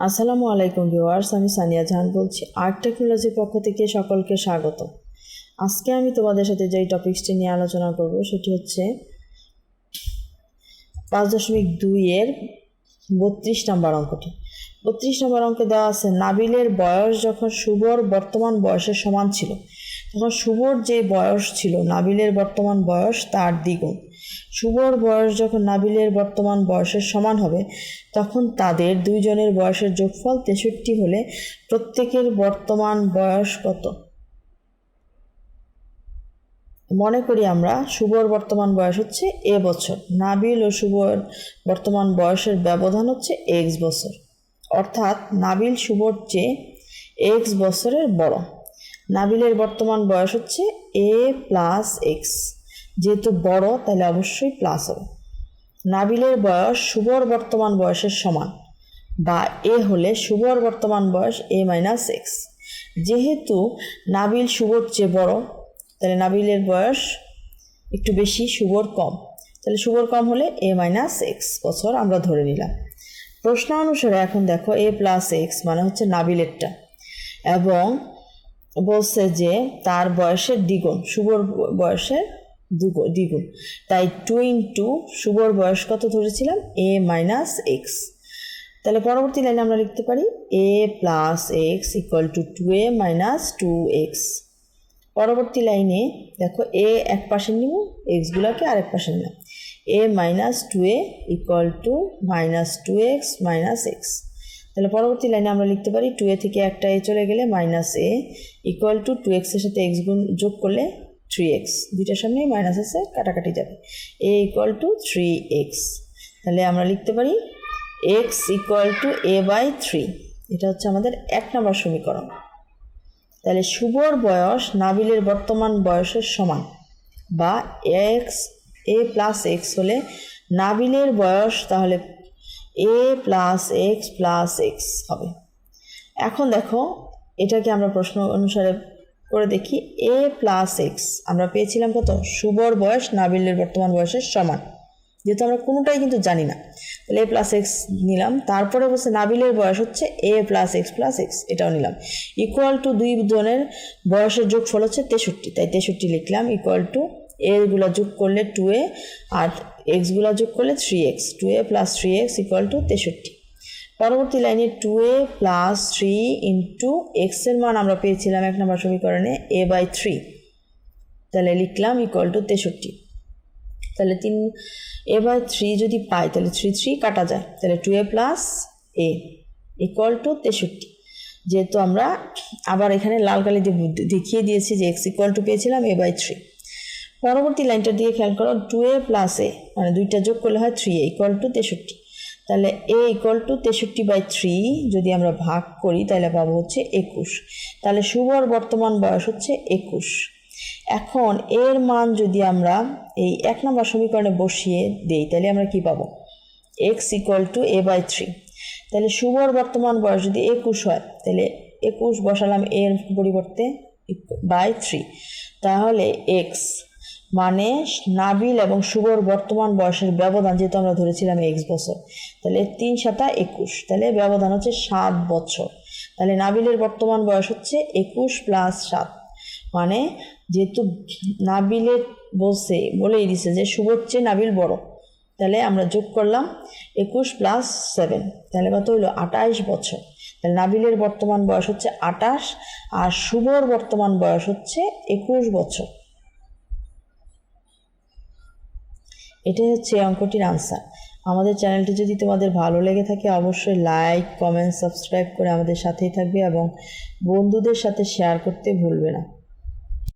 আসসালামু আলাইকুম ভিউয়ার্স, আমি সানিয়া জাহান বলছি। আর্ট টেকনোলজির পক্ষ থেকে সকলকে স্বাগত। আজকে আমি তোমাদের সাথে যেই টপিকসটি নিয়ে আলোচনা করব, সেটি হচ্ছে পাঁচ দশমিক দুইয়ের বত্রিশ নম্বর অঙ্কটি। বত্রিশ নম্বর অঙ্কে দেওয়া আছে, নাবিলের বয়স যখন শুভর বর্তমান বয়সের সমান ছিল, তখন শুভর যে বয়স ছিল, নাবিলের বর্তমান বয়স তার দ্বিগুণ। শুভর বয়স যখন নাবিলের বর্তমান বয়সের সমান হবে, তখন তাদের দুইজনের বয়সের যোগফল তেষট্টি হলে প্রত্যেকের বর্তমান বয়স কত? মনে করি আমরা শুভর বর্তমান বয়স হচ্ছে এ বছর, নাবিল ও শুভর বর্তমান বয়সের ব্যবধান হচ্ছে এক্স বছর। অর্থাৎ নাবিল শুভর চেয়ে এক্স বছরের বড়, নাবিলের বর্তমান বয়স হচ্ছে এ প্লাস এক্স। যেহেতু বড়, তাহলে অবশ্যই প্লাস হবে। নাবিলের বয়স শুভর বর্তমান বয়সের সমান বা এ হলে শুভর বর্তমান বয়স এ মাইনাস এক্স যেহেতু নাবিল শুভর চেয়ে বড়, তাহলে নাবিলের বয়স একটু বেশি শুভর কম। তাহলে শুভর কম হলে এ মাইনাস এক্স বছর আমরা ধরে নিলাম। প্রশ্ন অনুসারে এখন দেখো এ প্লাস এক্স মানে হচ্ছে নাবিলেরটা। এবং বলছে যে তার বয়সের দ্বিগুণ শুভর বয়সের দ্বিগুণ তাই টু ইন্টু শুভর বয়স কত ধরেছিলাম? এ মাইনাস এক্স তাহলে পরবর্তী লাইনে আমরা লিখতে পারি A plus X equal to two A minus two X পরবর্তী লাইনে, দেখো এ এক পাশে নিব এক্সগুলোকে আরেক পাশে নিলাম। A minus two A equal to minus two X minus X তাহলে পরবর্তী লাইনে আমরা লিখতে পারি টু এ থেকে একটা এ চলে গেলে minus A equal to two এক্সের সাথে এক্স গুণ যোগ করলে থ্রি এক্স দুইটার সামনেই মাইনাস আছে, কাটাকাটি যাবে। A equal to three X তাহলে আমরা লিখতে পারি X equal to A by three এটা হচ্ছে আমাদের এক নম্বর সমীকরণ। তাহলে শুভর বয়স নাবিলের বর্তমান বয়সের সমান বা এক্স এ প্লাস এক্স হলে নাবিলের বয়স তাহলে A plus X plus X হবে। এখন দেখো, এটাকে আমরা প্রশ্ন অনুসারে করে দেখি এ প্লাস এক্স আমরা পেয়েছিলাম কত? শুভর বয়স, নাবিলের বর্তমান বয়সের সমান। যেহেতু আমরা কোনোটাই কিন্তু জানি না। তাহলে এ প্লাস এক্স নিলাম। তারপরে বলছে নাবিলের বয়স হচ্ছে A plus X plus X এটাও নিলাম। ইকুয়াল টু দুই জনের বয়সের যোগফল হচ্ছে তেষট্টি। তাই তেষট্টি লিখলাম ইকুয়াল টু এগুলো যোগ করলে টু এ আর এক্সগুলো যোগ করলে three X two A plus three X equal to তেষট্টি। পরবর্তী লাইনে two A plus three into এক্সের মান আমরা পেয়েছিলাম এক নম্বর সমীকরণে এ বাই থ্রি তাহলে লিখলাম ইকুয়াল টু তেষট্টি। তাহলে তিন এ বাই থ্রি যদি পাই, তাহলে থ্রি থ্রি কাটা যায়। তাহলে two A plus A equal to তেষট্টি। যেহেতু আমরা আবার এখানে লাল কালি দিয়ে দেখিয়ে দিয়েছি যে এক্স ইকুয়াল টু পেয়েছিলাম এ বাই থ্রি পরবর্তী লাইনটা দিয়ে খেয়াল করো টু এ প্লাস এ মানে দুইটা যোগ করলে হয় থ্রি এ ইকুয়াল টু তেষট্টি। তাহলে এ ইকুয়াল টু তেষট্টি বাই থ্রি যদি আমরা ভাগ করি, তাহলে পাবো হচ্ছে একুশ। তাহলে শুভর বর্তমান বয়স হচ্ছে একুশ। এখন এর মান যদি আমরা এই এক নম্বর সমীকরণে বসিয়ে দেই, তাহলে আমরা কি পাবো? X equal to A by three তাহলে শুভর বর্তমান বয়স যদি একুশ হয়, তাহলে একুশ বসালাম এর পরিবর্তে বাই থ্রি তাহলে এক্স মানে নাবিল এবং শুভর বর্তমান বয়সের ব্যবধান যেহেতু আমরা ধরেছিলাম এক্স বছর, তাহলে তিন সাতা একুশ, তাহলে ব্যবধান হচ্ছে সাত বছর। তাহলে নাবিলের বর্তমান বয়স হচ্ছে একুশ প্লাস সাত মানে যেহেতু নাবিলের বলছে, বলেই দিছে যে শুভর চেয়ে নাবিল বড়, তাহলে আমরা যোগ করলাম একুশ প্লাস সেভেন তাহলে কত হইল আটাইশ বছর। তাহলে নাবিলের বর্তমান বয়স হচ্ছে আটাশ আর শুভর বর্তমান বয়স হচ্ছে একুশ বছর। এটাই হচ্ছে অঙ্কটির আনসার আমাদের চ্যানেলটি যদি তোমাদের ভালো লেগে থাকে, অবশ্যই লাইক কমেন্ট সাবস্ক্রাইব করে আমাদের সাথেই থাকবে এবং বন্ধুদের সাথে শেয়ার করতে ভুলবে না।